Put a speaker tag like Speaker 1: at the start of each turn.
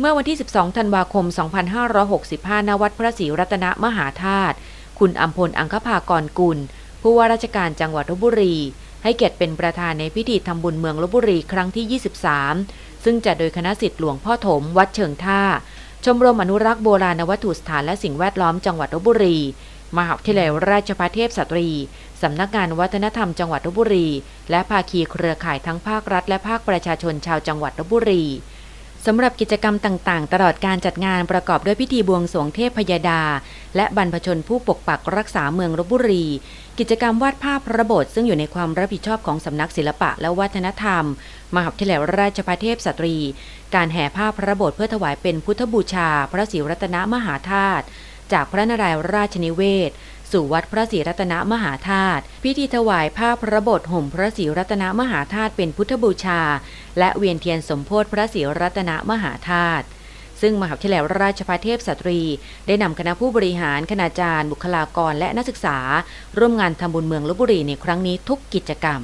Speaker 1: เมื่อวันที่ 12 ธันวาคม 2565 ณ วัดพระศรีรัตนมหาธาตุคุณอัมพลอังคภากรกุล ผู้ว่าราชการจังหวัดลบบุรี ให้เกียรติเป็นประธานในพิธีทำบุญเมืองลบบุรีครั้งที่ 23 ซึ่งจัดโดยคณะสิทธิหลวงพ่อถม วัดเชิงท่า ชมรมอนุรักษ์โบราณวัตถุสถานและสิ่งแวดล้อมจังหวัดลบบุรี มหาวิทยาลัยราชภัฏเทพสตรีสำนักงานวัฒนธรรมจังหวัดลบบุรี และภาคีเครือข่ายทั้งภาครัฐ และภาคประชาชนชาวจังหวัดลบบุรี สำหรับกิจกรรมต่างๆ ตลอดการจัดงานประกอบด้วยพิธีบวงสรวงเทพพยดา และบรรพชนผู้ปกปักรักษาเมืองลบบุรี กิจกรรมวาดภาพพระโบทซึ่งอยู่ในความรับผิดชอบของสำนักศิลปะและวัฒนธรรม มหาวิทยาลัยราชภัฏเทพสตรี การแห่ผ้าพระโบทเพื่อถวายเป็นพุทธบูชา พระศรีรัตนมหาธาตุจากพระนารายณ์ราชนิเวศ สู่วัดพระศรีรัตนมหาธาตุพิธีถวายผ้าพระบทห่มพระศรีรัตนมหาธาตุเป็นพุทธบูชา และเวียนเทียนสมโพธิพระศรีรัตนมหาธาตุซึ่งมหาวิทยาลัยราชภัฏเทพสตรี ได้นำคณะผู้บริหารคณาจารย์ บุคลากรและนักศึกษา ร่วมงานทำบุญเมืองลบบุรีในครั้งนี้ทุกกิจกรรม